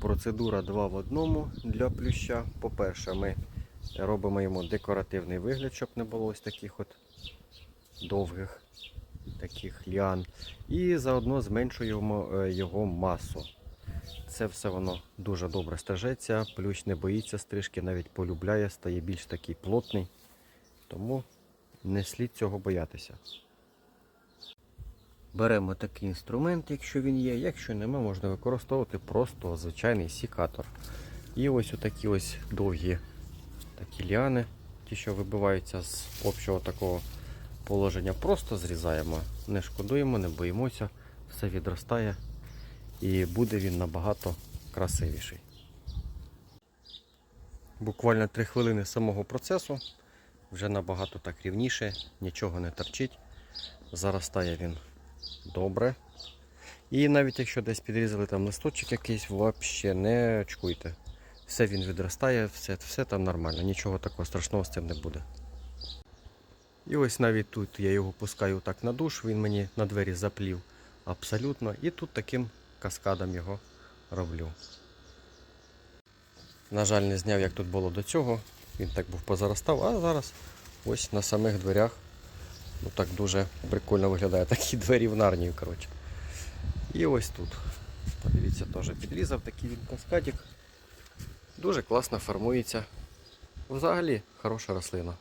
Процедура 2 в одному для плюща. По-перше, ми робимо йому декоративний вигляд, щоб не було ось таких от довгих таких ліан. І заодно зменшуємо е, його масу. Це все воно дуже добре стежеться, плющ не боїться стрижки, навіть полюбляє, стає більш такий плотний. Тому не слід цього боятися. Беремо такий інструмент, якщо він є. Якщо нема, можна використовувати просто звичайний сікатор. І ось отакі ось довгі такі ліани, ті, що вибиваються з общого такого положення, просто зрізаємо. Не шкодуємо, не боїмося, все відростає і буде він набагато красивіший. Буквально 3 хвилини самого процесу, вже набагато так рівніше, нічого не торчить. Заростає він добре. І навіть якщо десь підрізали там листочок якийсь, взагалі не очкуйте. Все він відростає, все, все там нормально, нічого такого страшного з цим не буде. І ось навіть тут я його пускаю так на душ, він мені на двері заплів абсолютно. І тут таким каскадом його роблю. На жаль, не зняв, як тут було до цього. Він так був позаростав, а зараз ось на самих дверях. Ну так дуже прикольно виглядає. Такі двері в нарнію, коротше. І ось тут. Подивіться, теж підрізав такий він каскадик. Дуже класно формується. Взагалі хороша рослина.